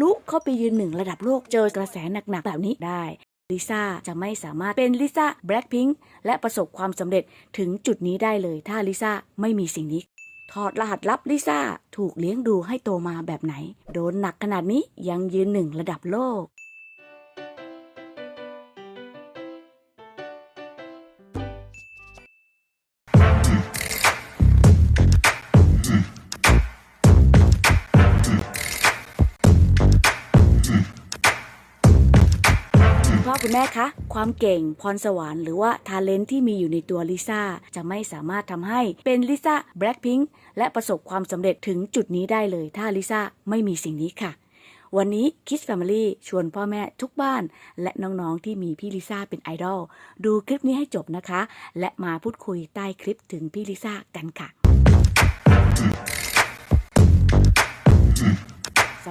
ลุเข้าไปยืนหนึ่งระดับโลกเจอกระแสหนักๆแบบนี้ได้ลิซ่าจะไม่สามารถเป็นลิซ่าแบล็คพิงค์และประสบความสำเร็จถึงจุดนี้ได้เลยถ้าลิซ่าไม่มีสิ่งนี้ถอดรหัสลับลิซ่าถูกเลี้ยงดูให้โตมาแบบไหน โดนหนักขนาดนี้ยังยืนหนึ่งระดับโลก คุณพ่อคุณแม่คะ ความเก่งพรสวรรค์หรือว่าทาเลนที่มีอยู่ในตัวลิซ่าจะไม่สามารถทำให้เป็นลิซ่าแบล็คพิงค์และประสบความสำเร็จถึงจุดนี้ได้เลย ถ้าลิซ่าไม่มีสิ่งนี้ค่ะ วันนี้ Kids Family ชวนพ่อแม่ทุกบ้าน และน้องๆที่มีพี่ลิซ่าเป็นไอดอลดูคลิปนี้ให้จบนะคะ และมาพูดคุยใต้คลิปถึงพี่ลิซ่ากันค่ะ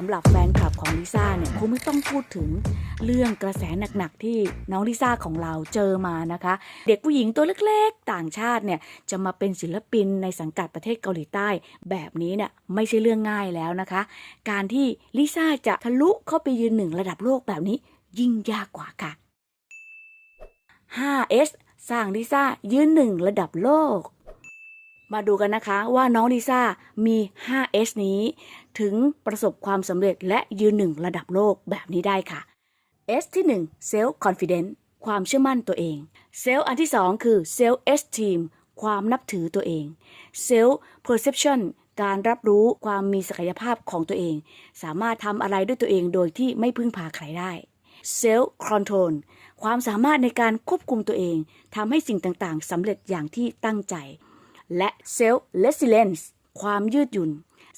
ำหรับแฟนคลับของลิซ่าเนี่ยคงไม่ต้องพูดถึงเรื่องกระแสหนักๆที่น้องลิซ่าของเราเจอมานะคะ เด็กผู้หญิงตัวเล็กๆ ต่างชาติเนี่ยจะมาเป็นศิลปินในสังกัดประเทศเกาหลีใต้ แบบนี้เนี่ยไม่ใช่เรื่องง่ายแล้วนะคะ การที่ลิซ่าจะทะลุเข้าไปยืนหนึ่งระดับโลกแบบนี้ยิ่งยากกว่าค่ะ 5S สร้างลิซ่ายืนหนึ่งระดับโลก มาดูกันนะคะว่าน้องลิซ่ามี 5S นี้ ถึงประสบความสำเร็จและยืนหนึ่งระดับโลกแบบนี้ได้ค่ะ S ที่ 1 Self Confidence ความเชื่อมั่นตัวเอง Self อันที่ 2 คือ Self Esteem ความนับถือตัวเอง Self Perception การรับรู้ความมีศักยภาพของตัวเอง สามารถทำอะไรด้วยตัวเองโดยที่ไม่พึ่งพาใครได้ Self Control ความสามารถในการควบคุมตัวเองทำให้สิ่งต่างๆสำเร็จอย่างที่ตั้งใจ และ Self Resilience ความยืดหยุ่น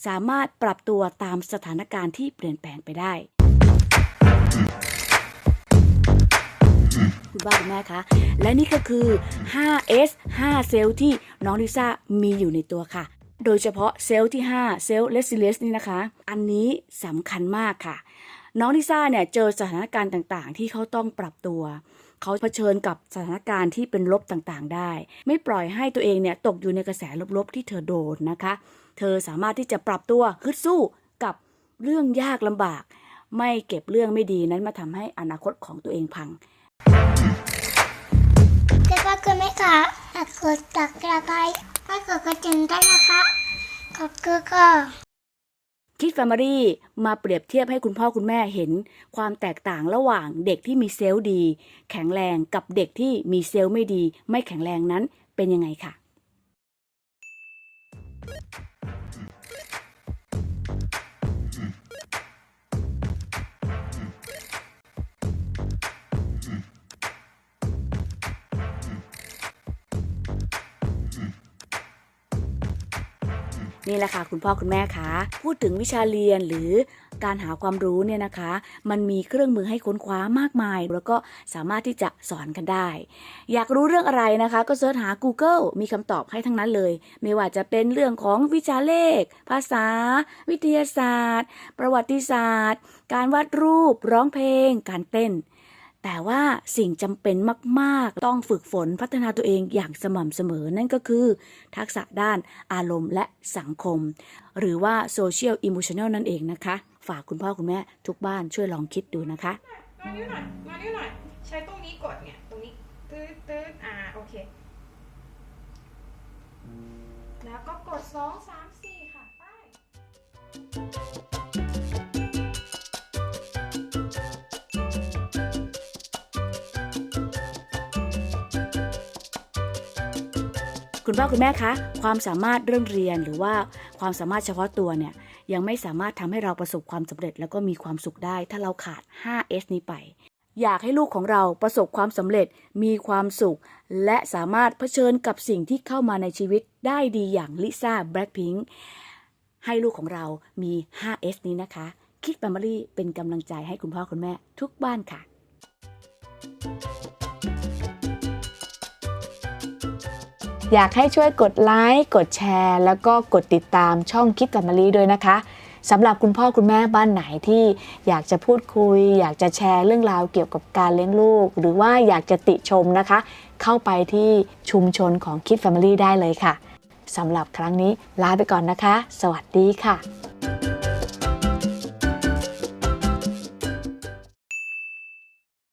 สามารถปรับตัวตามสถานการณ์ที่เปลี่ยนแปลงไปได้ คุณบ้าคุณแม่คะ และนี่ก็คือ 5S 5 เซลล์ที่น้องลิซ่ามีอยู่ในตัวค่ะ โดยเฉพาะเซลล์ที่ 5 เซลล์ resilience นี่นะคะ อันนี้สำคัญมากค่ะ น้องลิซ่าเนี่ยเจอสถานการณ์ต่างๆ ที่เขาต้องปรับตัว เขาเผชิญกับสถานการณ์ที่เป็นลบต่างๆ ได้ ไม่ปล่อยให้ตัวเองเนี่ยตกอยู่ในกระแสลบๆที่เธอโดนนะคะ เธอสามารถที่จะปรับตัวฮึดสู้กับเรื่องยากลำบาก ไม่เก็บเรื่องไม่ดีนั้นมาทำให้อนาคตของตัวเองพังจะก็คือไหมคะฝากกดตักกระไกถ้ากดกระจิงได้นะคะขอบคุณค่ะ คิดแฟมิลี่มาเปรียบเทียบให้คุณพ่อคุณแม่เห็นความแตกต่างระหว่างเด็กที่มีเซลล์ดี แข็งแรงกับเด็กที่มีเซลล์ไม่ดี ไม่แข็งแรงนั้นเป็นยังไงค่ะ นี่แหละค่ะคุณพ่อคุณแม่คะพูดถึงวิชาเรียนหรือการหาความรู้เนี่ยนะคะ มันมีเครื่องมือให้ค้นคว้ามากมาย แล้วก็สามารถที่จะสอนกันได้ อยากรู้เรื่องอะไรนะคะ ก็เสิร์ชหา Google มีคำตอบให้ทั้งนั้นเลย ไม่ว่าจะเป็นเรื่องของวิชาเลข ภาษา วิทยาศาสตร์ ประวัติศาสตร์ การวาดรูป ร้องเพลง การเต้น แต่ว่าสิ่งจำเป็นมาก ๆ ต้องฝึกฝนพัฒนาตัวเองอย่างสม่ำเสมอ นั่นก็คือ ทักษะด้านอารมณ์และสังคม หรือว่า social emotional นั่นเองนะคะ ฝากคุณพ่อคุณแม่ทุกบ้านช่วยลองคิดดูนะคะ มานิ้วหน่อยมานิ้วหน่อยใช้ตรงนี้กดเนี่ย ตรงนี้ตืดตืดอ่า โอเค แล้วก็กดสองสามสี่ คุณพ่อคุณแม่คะความสามารถเรื่องเรียนหรือว่าความสามารถเฉพาะตัวเนี่ยยังไม่สามารถทำให้เราประสบความสำเร็จ แล้วก็มีความสุขได้ ถ้าเราขาด 5S นี้ไป อยากให้ลูกของเราประสบความสำเร็จ มีความสุข และสามารถเผชิญกับสิ่งที่เข้ามาในชีวิตได้ดีอย่างลิซ่าแบล็คพิงค์ให้ลูกของเรามี 5S นี้นะคะ คิดแฟมิลี่เป็นกำลังใจให้คุณพ่อคุณแม่ทุกบ้านค่ะ อยากให้ช่วยกดไลค์กดแชร์ แล้วก็กดติดตามช่องคิดกับมารีด้วยนะคะสำหรับคุณพ่อคุณแม่บ้านไหนที่อยากจะพูดคุย อยากจะแชร์เรื่องราวเกี่ยวกับการเลี้ยงลูก หรือว่าอยากจะติชมนะคะ เข้าไปที่ชุมชนของคิด Family ได้เลยค่ะสำหรับครั้งนี้ลาไปก่อนนะคะ สวัสดีค่ะ